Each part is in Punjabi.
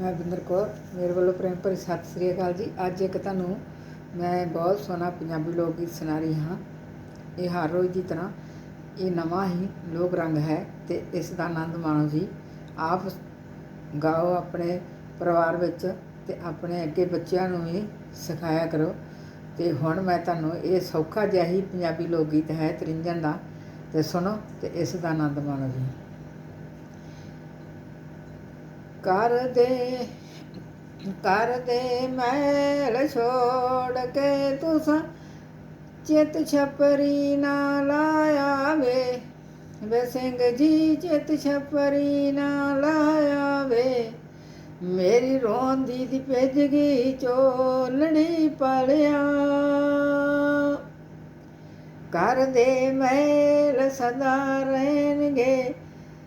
ਮੈਂ ਬਿੰਦਰ ਕੌਰ, ਮੇਰੇ ਵੱਲੋਂ ਪ੍ਰੇਮ ਭਰੀ ਸਤਿ ਸ੍ਰੀ ਅਕਾਲ ਜੀ। ਅੱਜ ਇੱਕ ਤੁਹਾਨੂੰ ਮੈਂ ਬਹੁਤ ਸੋਹਣਾ ਪੰਜਾਬੀ ਲੋਕ ਗੀਤ ਸੁਣਾ ਰਹੀ ਹਾਂ। ਇਹ ਹਰ ਰੋਜ਼ ਦੀ ਤਰ੍ਹਾਂ ਇਹ ਨਵਾਂ ਹੀ ਲੋਕ ਰੰਗ ਹੈ ਤੇ ਇਸ ਦਾ ਆਨੰਦ ਮਾਣੋ ਜੀ। ਆਪ ਗਾਓ ਆਪਣੇ ਪਰਿਵਾਰ ਵਿੱਚ ਤੇ ਆਪਣੇ ਅੱਗੇ ਬੱਚਿਆਂ ਨੂੰ ਵੀ ਸਿਖਾਇਆ ਕਰੋ। ਤੇ ਹੁਣ ਮੈਂ ਤੁਹਾਨੂੰ ਇਹ ਸੌਖਾ ਜਿਹਾ ਹੀ ਪੰਜਾਬੀ ਲੋਕ ਗੀਤ ਹੈ ਤਰਿੰਜਣ ਦਾ, ਤੇ ਸੁਣੋ ਤੇ ਇਸ ਦਾ ਆਨੰਦ ਮਾਣੋ ਜੀ। ਕਰ ਦੇ ਕਰ ਦੇ ਮੈਲ ਛੋੜ ਕੇ ਤੁਸਾਂ ਚਿਤ ਛਪਰੀ ਨਾ ਲਾਇਆ ਵੇ ਵੇ ਸਿੰਘ ਜੀ, ਚਿਤ ਛਪਰੀ ਨਾ ਲਾਇਆ ਵੇ ਮੇਰੀ ਰੋਂਦੀ ਦੀ ਭਿੱਜ ਗਈ ਚੋਲਣੀ ਪਲਿਆ। ਕਰ ਦੇ ਮੈਲ ਸਦਾ ਰਹਿਣਗੇ।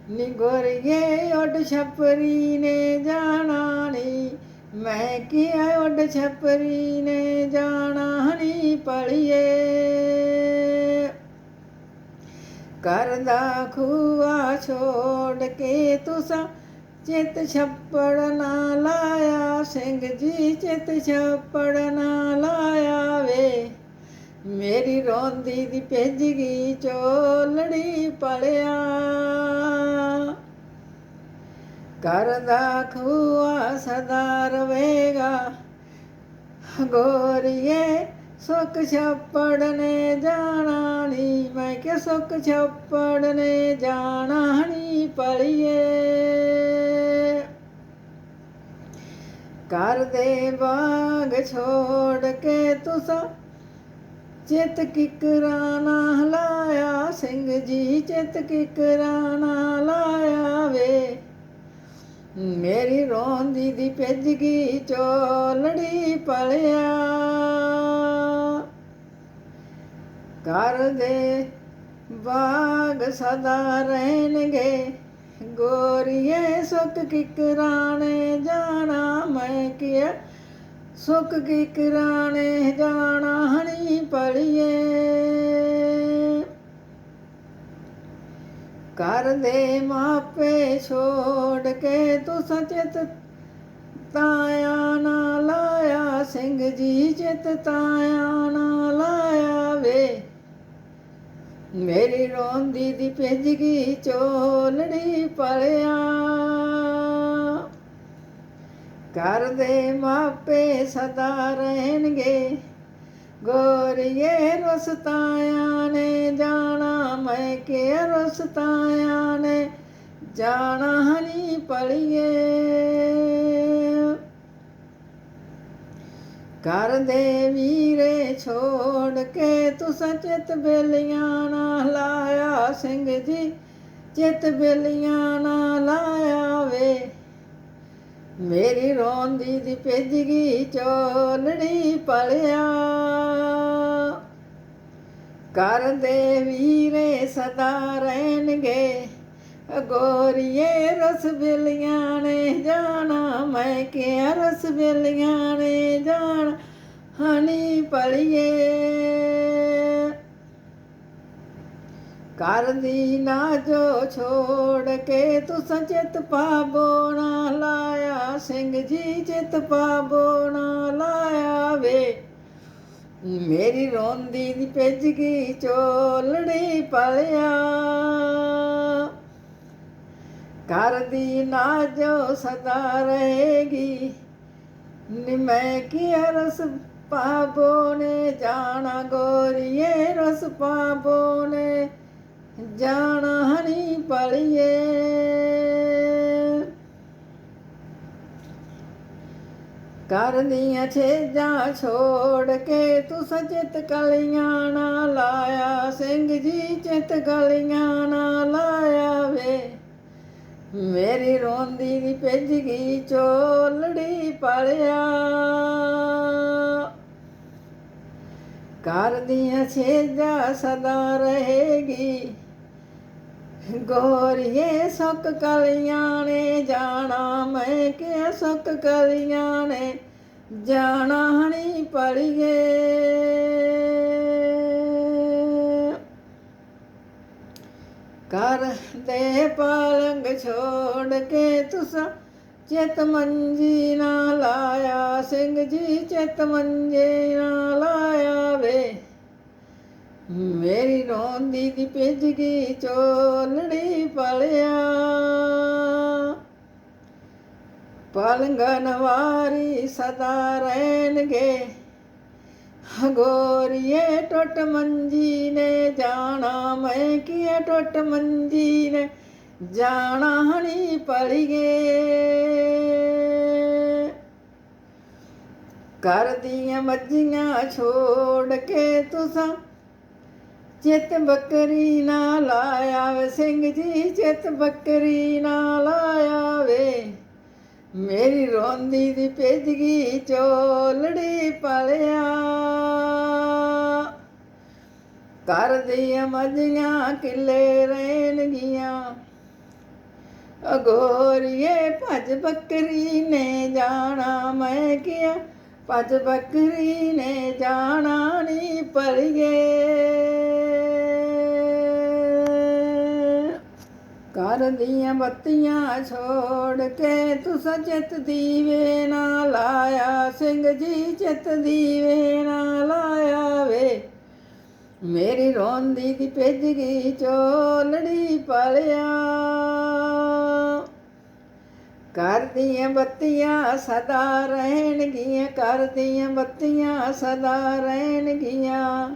ਨਿਗੋਰੀਏ ਉੱਡ ਛਪਰੀ ਨੇ ਜਾਣਾ ਨੀ। ਮੈਂ ਕਿਹਾ ਉੱਡ ਛਪਰੀ ਨੇ ਜਾਣਾ ਨਹੀਂ ਪੜੀਏ ਕਰਦਾ ਖੂਆ ਛੋੜ ਕੇ ਤੁਸਾਂ ਚਿਤ ਛੱਪੜ ਨਾ ਲਾਇਆ। ਸਿੰਘ ਜੀ ਚਿਤ ਛੱਪੜ ਨਾ ਲਾਇਆ ਵੇ। ਮੇਰੀ ਰੋਂਦੀ ਦੀ ਭਿੱਜ ਗਈ ਚੋਲੜੀ ਪਲਿਆ। ਕਰਦਾ ਖੂਆ ਸਦਾ ਰਵੇਗਾ। ਗੋਰੀਏ ਸੁੱਕ ਛੱਪੜ ਨੇ ਜਾਣਾ ਨੀ। ਮੈਂ ਕਿ ਸੁੱਕ ਛੱਪੜ ਨੇ ਜਾਣਾ ਨੀ ਪਲਿਏ। ਕਰ ਦੇ ਬਾਗ ਛੋੜ ਕੇ ਤੁਸਾਂ ਚਿਤ ਕਿਕਰਾਂ ਨਾ ਲਾਇਆ, ਸਿੰਘ ਜੀ ਚਿਤ ਕਿਕਰਾਂ ਨਾ ਲਾਇਆ ਵੇ। ਮੇਰੀ ਰੋਂਦੀ ਦੀ ਭਿੱਜ ਚੋਲੜੀ ਪਲਿਆ। ਕਰ ਦੇ ਬਾਗ ਸਦਾ ਰਹਿਣਗੇ, ਗੋਰੀਏ ਸੁੱਕ ਕਿਕਰਾਣੇ ਜਾਣਾ, ਮੈਂ ਸੁਖ ਸੁੱਕ ਕਿਕਰਾਣੇ ਜਾਣਾ ਹਣੀ ਪੜੀਏ ਕਰ ਦੇ ਮਾਪੇ ਛੋੜ ਕੇ ਤੂੰ ਸਚਿਤ ਤਾਇਆ ਨਾ ਲਾਇਆ, ਸਿੰਘ ਜੀ ਚਿਤ ਤਾਇਆ ਨਾ ਲਾਇਆ ਵੇ। ਮੇਰੀ ਰੋਂਦੀ ਦੀ ਭਿੱਜ ਗਈ ਚੋਲੜੀ ਪਲਿਆ ਘਰ ਦੇ ਮਾਪੇ ਸਦਾ ਰਹਿਣਗੇ। ਗੋਰੀਏ ਰਸਤਾਇਆ ਨੇ ਜਾਣਾ ਮੈਂ ਕਿ ਰਸਤਾਇਆ ਨੇ ਜਾਣਾ ਹਨੀ ਪੜੀਏ ਕਰ ਦੇ ਵੀਰੇ ਛੋੜ ਕੇ ਤੂੰ ਸਚਿਤ ਬੇਲੀਆਂ ਨਾ ਲਾਇਆ ਸਿੰਘ ਜੀ, ਚਿਤ ਬੇਲੀਆਂ ਨਾ ਮੇਰੀ ਰੋਂਦੀ ਦੀ ਭਿੱਜ ਗਈ ਪਲਿਆ। ਕਰ ਦੇ ਵੀਰੇ ਸਦਾ ਰਹਿਣਗੇ, ਗੋਰੀਏ ਰਸ ਬਿਲੀਆਂ ਨੇ ਜਾਣਾ, ਮੈਂ ਕਿਹਾ ਰਸ ਬਿਲੀਆਂ ਨੇ ਜਾਣਾ, ਹਣੀ ਪਲਿਏ। ਕਰਦੀ ਨਾ ਜੋ ਛੋੜ ਕੇ ਤੂੰ ਸਚਿਤ ਪਾਬੋ ਨਾ ਲਾਇਆ ਸਿੰਘ ਜੀ ਚਿਤ ਪਾਬੋ ਨਾ ਲਾਇਆ ਵੇ। ਮੇਰੀ ਰੋਂਦੀ ਦੀ ਭਿੱਜ ਗਈ ਚੋਲੜੀ ਪਲਿਆ। ਕਰਦੀ ਨਾ ਜੋ ਸਦਾ ਰਹੇਗੀ। ਨੀ ਮੈਂ ਕੀ ਰਸ ਪਾਬੋ ਨੇ, ਜਾਣਾ ਗੋਰੀਏ ਰਸ ਪਾਬੋ ਨੇ। ਜਾਣਾ ਹਣੀ ਪਲਿਏ। ਕਰਦੀਆਂ ਛੇਜਾਂ ਛੋੜ ਕੇ ਤੂੰ ਸਚਿਤ ਕਲੀਆਂ ਨਾ ਲਾਇਆ, ਸਿੰਘ ਜੀ ਚਿਤ ਗਲੀਆਂ ਨਾ ਲਾਇਆ ਵੇ। ਮੇਰੀ ਰੋਂਦੀ ਦੀ ਭਿੱਜ ਗਈ ਚੋਲੜੀ ਪਲਿਆ। ਕਰਦੀਆਂ ਛੇਜਾਂ ਸਦਾ ਰਹੇਗੀ। ਗੋਰੀਏ ਸੁੱਕ ਕਲੀਆਂ ਨੇ, ਜਾਣਾ ਮੈਂ ਕਿ ਸੁੱਕ ਕਲੀਆਂ ਨੇ, ਜਾਣਾ ਹਣੀ ਪੜੀਏ ਕਰ ਦੇ ਪਲੰਗ ਛੋੜ ਕੇ ਤੁਸਾਂ ਚਿਤ ਮੰਜੀ ਨਾ ਲਾਇਆ, ਸਿੰਘ ਜੀ ਚਿਤ ਮੰਜੇ ਨਾ ਲਾਇਆ ਵੇ। ਮੇਰੀ ਰੋਂਦੀ ਦੀ ਭਿੱਜ ਗਈ ਚੋਲੜੀ ਪਲਿਆ। ਪਲੰਗਨ ਵਾਰੀ ਸਦਾ ਰਹਿਣਗੇ। ਗੋਰੀਏ ਟੁੱਟ ਮੰਜੀ ਨੇ ਜਾਣਾ, ਮੈਂ ਕੀਏ ਟੁੱਟ ਮੰਜੀ ਨੇ ਜਾਣਾ ਹਣੀ ਪਲੀਏ। ਕਰਦੀਆਂ ਮੱਝੀਆਂ ਛੋੜ ਕੇ ਤੁਸਾਂ ਚਿੱਤ ਬੱਕਰੀ ਨਾ ਲਾਇਆ ਵੇ ਸਿੰਘ ਜੀ ਚਿੱਤ ਬੱਕਰੀ ਨਾ ਲਾਇਆ ਵੇ ਮੇਰੀ ਰੋਂਦੀ ਦੀ ਭਿੱਜ ਚੋਲੜੀ ਪਲਿਆ। ਕਰਦੀਆਂ ਮੱਝੀਆਂ ਕਿੱਲੇ ਰਹਿਣਗੀਆਂ। ਅਗੋਰੀਏ, ਭੱਜ ਬੱਕਰੀ ਨੇ ਜਾਣਾ, ਮੈਂ ਕਿਹਾ ਭੱਜ ਬੱਕਰੀ ਨੇ ਜਾਣਾ ਨੀ ਪਲੀਏ ਘਰ ਦੀਆਂ ਬੱਤੀਆਂ ਛੋੜ ਕੇ ਤੂੰ ਸਚਿਤ ਦੀਵੇ ਨਾ ਲਾਇਆ, ਸਿੰਘ ਜੀ ਚਿਤ ਦੀਵੇ ਨਾ ਲਾਇਆ ਵੇ। ਮੇਰੀ ਰੋਂਦੀ ਦੀ ਭਿੱਜ ਗਈ ਚੋਲੜੀ ਪਲਿਆ। ਘਰ ਦੀਆਂ ਬੱਤੀਆਂ ਸਦਾ ਰਹਿਣਗੀਆਂ ਘਰ ਦੀਆਂ ਬੱਤੀਆਂ ਸਦਾ ਰਹਿਣਗੀਆਂ।